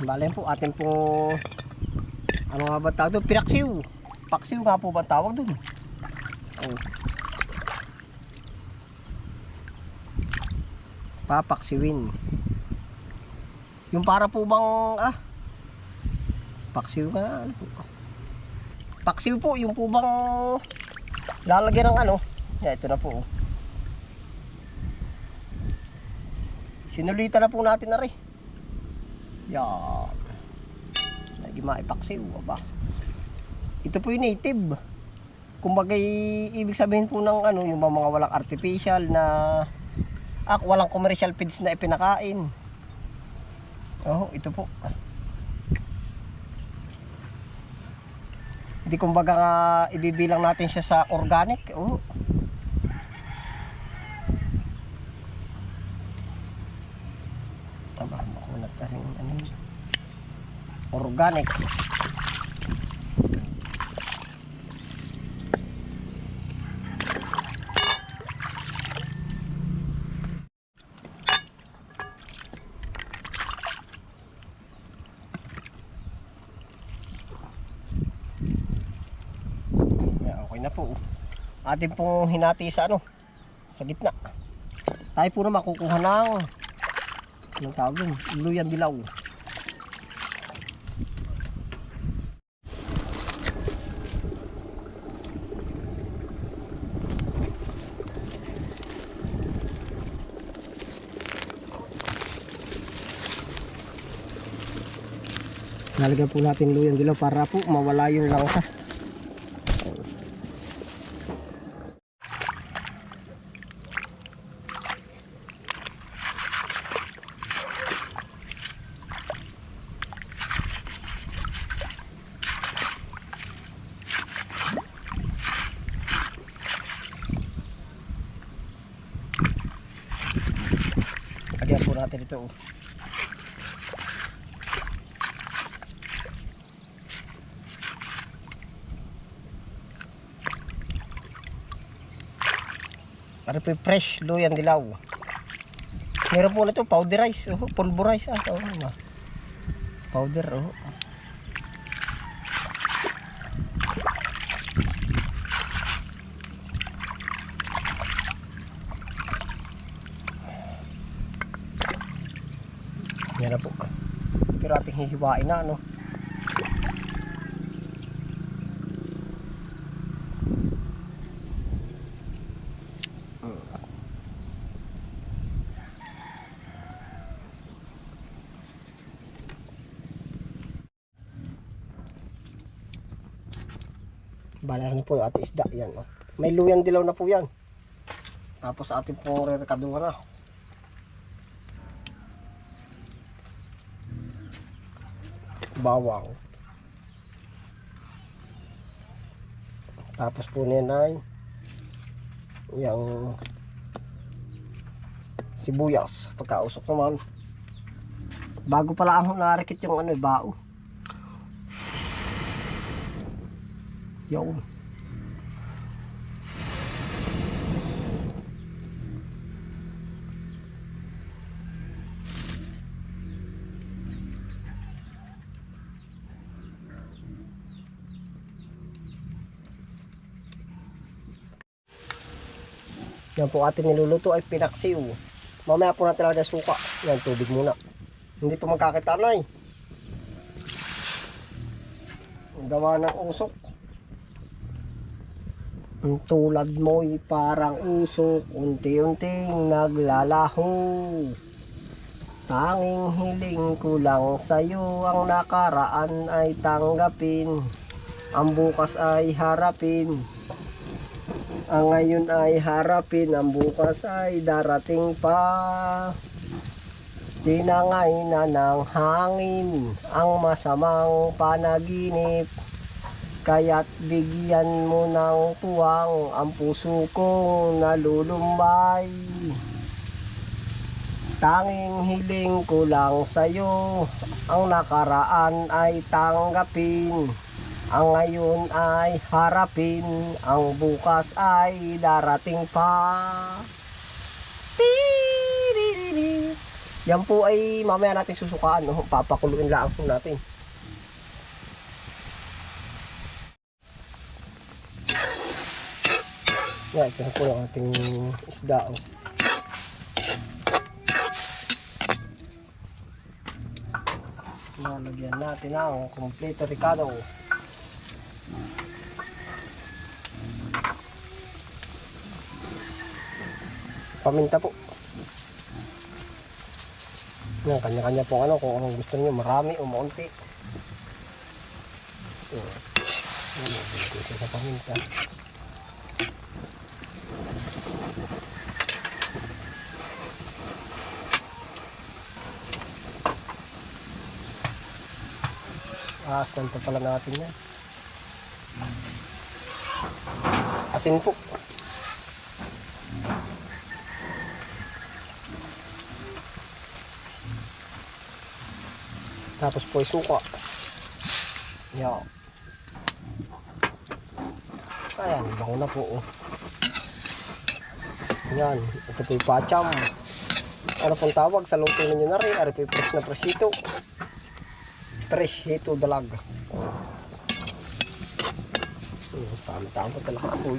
Bale po, atin po, ano nga ba tawag doon? Pinaksiw. Paksiw nga po ba tawag doon? Oh. Papaksiwin. Yung para po bang, ah, paksiw nga. Paksiw po, yung po bang lalagyan ng ano. Yeah, ito na po. oh. Sinulita na po natin na rin. Yan. Lagi maipaksiw. Aba. Ito po yung native. Kumbaga, ibig sabihin po ng ano, yung mga walang artificial na ah, walang commercial feeds na ipinakain. Oh, ito po. Hindi kumbaga nga ibibilang natin siya sa organic. Oh. Tama, makunat na rin ano yun. Organic. Okay na po. Atin pong hinati sa ano, sa gitna. Tayo po na makukuha ng anong tawag dun? Luyan dilaw. Lalagyan po natin luyan dilaw para po mawala yung langsa. Lagyan po natin ito. oh. Para po fresh luyan dilaw. Meron po ito, powderize, oh, pulverize. Ah, oh, ano. Powder, oh. Yan na po. Pero ating hihiwain na, ano. Bala na po yung ate isda. Yan, oh. May luyang dilaw na po yan. Tapos ating pong rerekaduhan na. Bawang. Tapos po niyan ay yung sibuyas. Pagkausok naman. Bago pala ang narikit yung ano, bao. Yun. Yan po ating niluluto ay pinaksiw. Mamaya po natin lagyan suka. Yan, tubig muna. Hindi pa magkakitanay. Gawa ng usok. Ang tulad mo'y parang usok, unti-unting naglalaho. Tanging hiling ko lang sa'yo, ang nakaraan ay tanggapin. Ang bukas ay harapin. Ang ngayon ay harapin, ang bukas ay darating pa. Tinangay na ng hangin ang masamang panaginip. Kaya't bigyan mo ng tuwang ang puso kong nalulumbay. Tanging hiling ko lang sa'yo, ang nakaraan ay tanggapin. Ang ngayon ay harapin, ang bukas ay darating pa. Tiriririr. Yan po ay mamaya natin susukaan, no? papakuluin lang po natin. Yan, ito na po ang ating isda. Oh. Lalagyan natin ang kompleto ricado. Paminta po. Yan, kanya-kanya po ano, kung anong gusto niyo, marami o maunti. Yan, dito sa paminta. Aaskan pa pala natin yan. Asin po. Tapos po isuka. Yan. Ayan, bango na po. Oh. Yan, ito po yung pacham. Ano pong tawag sa luto ninyo na rin? Ari po yung fresh na presito. Presito dalag. Hmm, Tama-tama talaga po.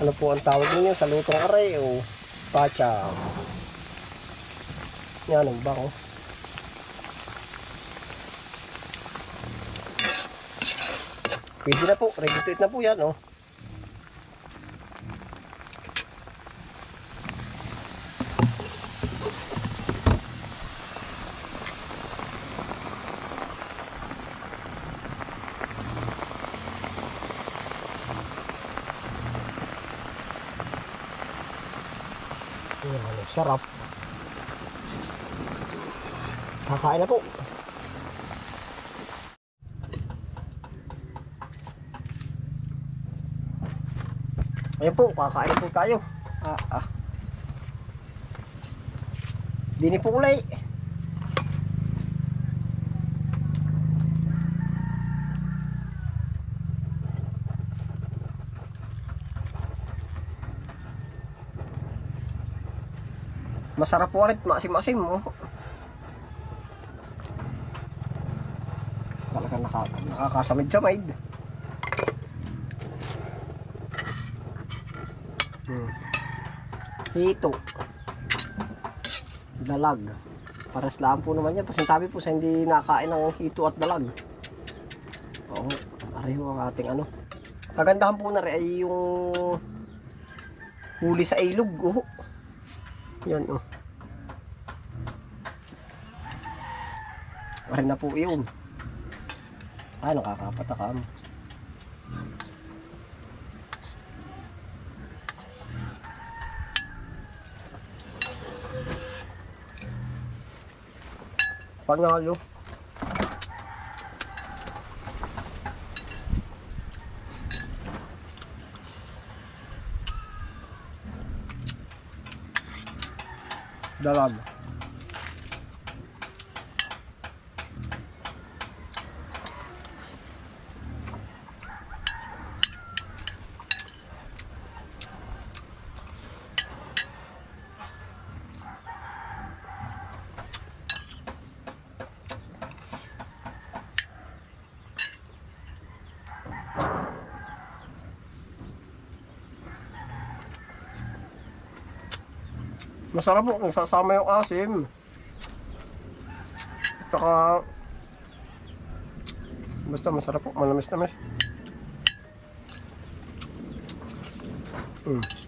Ano po ang tawag ninyo sa lutong aray o pacham? Yan, ang bango. Pwede na po. Ready to eat na po yan, oh. Ano, sarap. Kakain na po. Ayan po, kakain po tayo. Ah, ah. Dini po ulay. Masarap po rin, masim-masim mo. Talaga naka, nakakasamid-samid. Hmm. Hito. Dalag. Pares lang po naman yan. Pasintabi po sa hindi nakain ng hito at dalag. Oo. Pareho ang ating ano. Kagandahan po na rin ay yung huli sa ilog. Oh. Yan oh. Parin na po yun. Ah, nakakapatakam. Panalo. Dalag. Masarap po kung sasama yung asim. At basta masarap po, manamis-namis. Mm.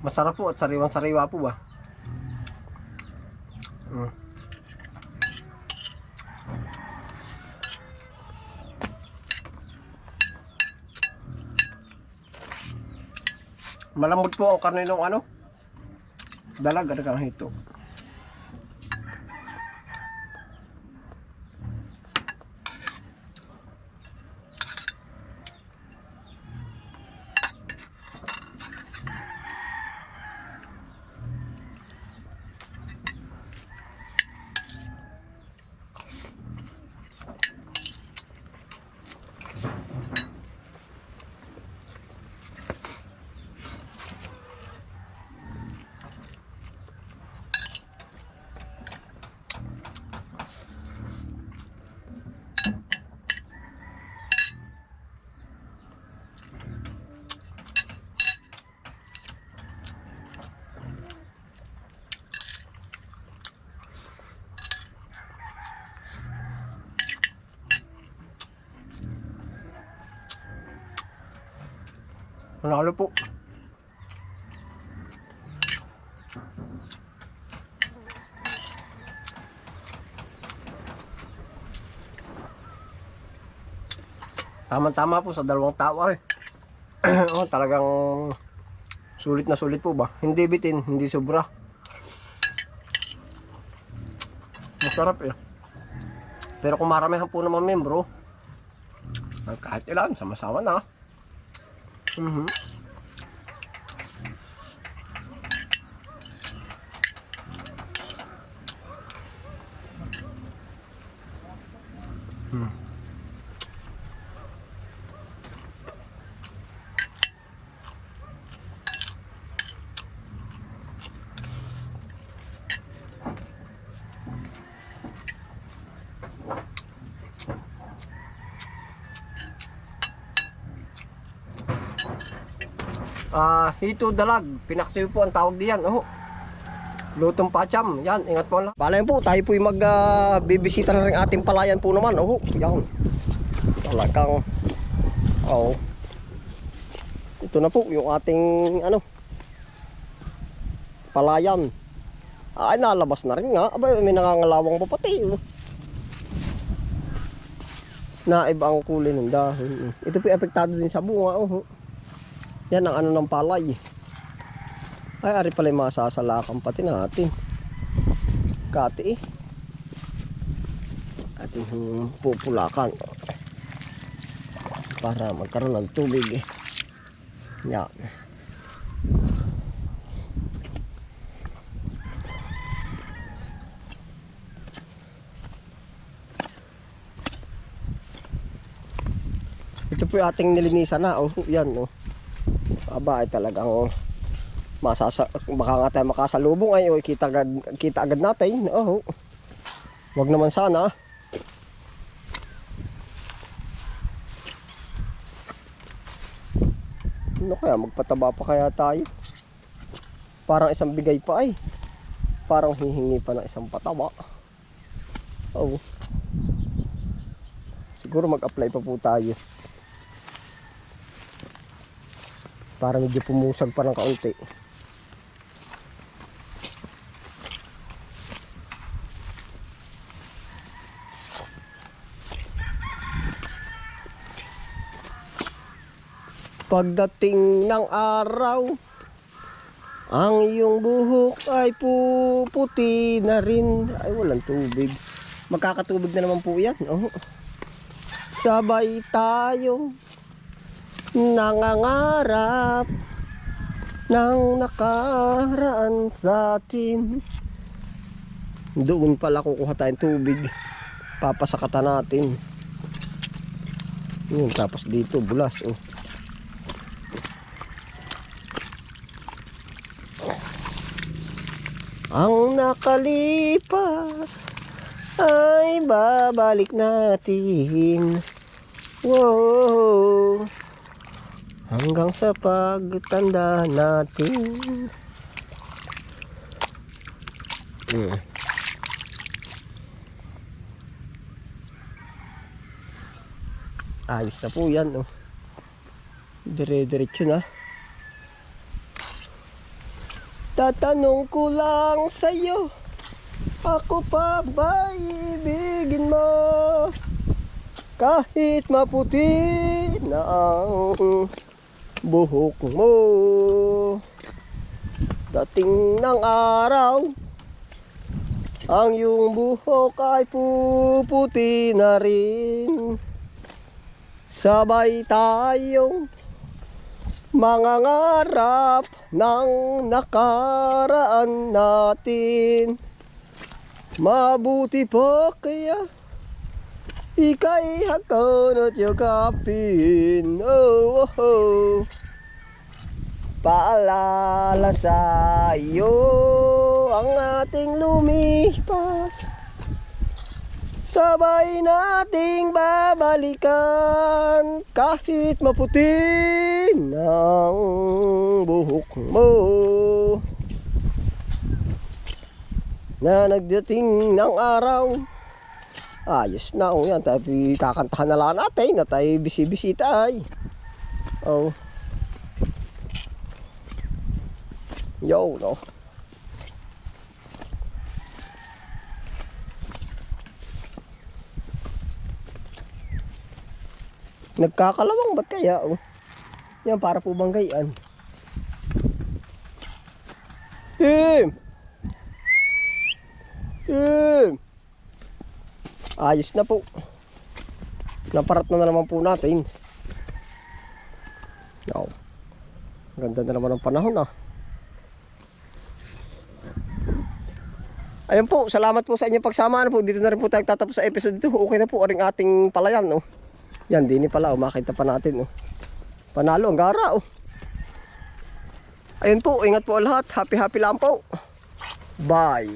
Masarap po at sariwang sariwa po ba. Mm. Malambot po ang karne ng ano? Dalag, dalag ito. Manalo po. Tama-tama po sa dalawang tower. oh, talagang sulit na sulit po ba? Hindi bitin, hindi sobra. Masarap eh. Pero kung maramihan po naman membro, kahit ilan, sama-sama na. Mm-hmm. Ah, hito dalag, pinaksiw po ang tawag diyan. Oh. Lutong pacham. Yan, ingat po lang. Palayan po, tayo po mag ah, bibisita na rin ating palayan po naman. Oh, yan. Talagang Oh. Ito na po yung ating ano palayan. Ay, nalabas na rin nga. Aba, may nangangalawang pa pati. Oh. Na iba ang kulay ng dahon. Ito po apektado din sa bunga. Oh. Yan ang ano ng palay. Ay, ari pala yung masasalakan pati natin. Kati eh. Ating pupulakan. Para magkaroon ng tubig eh. Yan. Ito po yung ating nilinisan na. Oh, yan oh. Aba ay talagang masasa baka nga tayo makasalubong ay oy, kita agad kita agad natin. Oh. Wag naman sana. Ano kaya magpataba pa kaya tayo? Parang isang bigay pa ay. Parang hihingi pa ng isang pataba. Oh. Siguro mag-apply pa po tayo. Para medyo pumusag pa ng kaunti. Pagdating ng araw, ang iyong buhok ay puputi na rin. Ay, walang tubig. Magkakatubig na naman po yan. Oh. Sabay tayo nangangarap ng nakaraan sa atin. Doon pala kukuha tayong tubig. Papasakata natin. Yun, tapos dito, bulas. Oh. Ang nakalipas ay babalik natin. Wow! Hanggang sa pagtanda natin. Hmm. Ayos na po yan. Oh. Dire-diretso na. Itatanong ko lang sa'yo Ako pa ba ibigin mo Kahit maputi na ang buhok mo. Dating ng araw Ang iyong buhok ay puputi na rin. Sabay tayong mga ngarap ng nakaraan natin. Mabuti pa kaya Ika'y hakon at yakapin oh, oh, oh. Paalala sa iyo Ang ating lumipas. Sabay nating babalikan kahit maputi ng buhok mo. Na nagdating ng araw ayos na o yan tayo kakantahan na lang natin na tayo bisibisita ay oh yo no Nagkakalawang ba't kaya? Oh? Yan, para po bang gayaan. Tim! Tim! Ayos na po. Naparat na, na naman po natin. Wow. Ganda na naman ang panahon ah. Ayun po, salamat po sa inyong pagsama. Ano po, dito na rin po tayo tatapos sa episode dito. Okay na po, aring ating palayan. No? Yan, dini pala. Oh, makita pa natin. Oh. Panalo, ang gara. Oh. Ayun po, ingat po lahat. Happy happy lang po. Bye.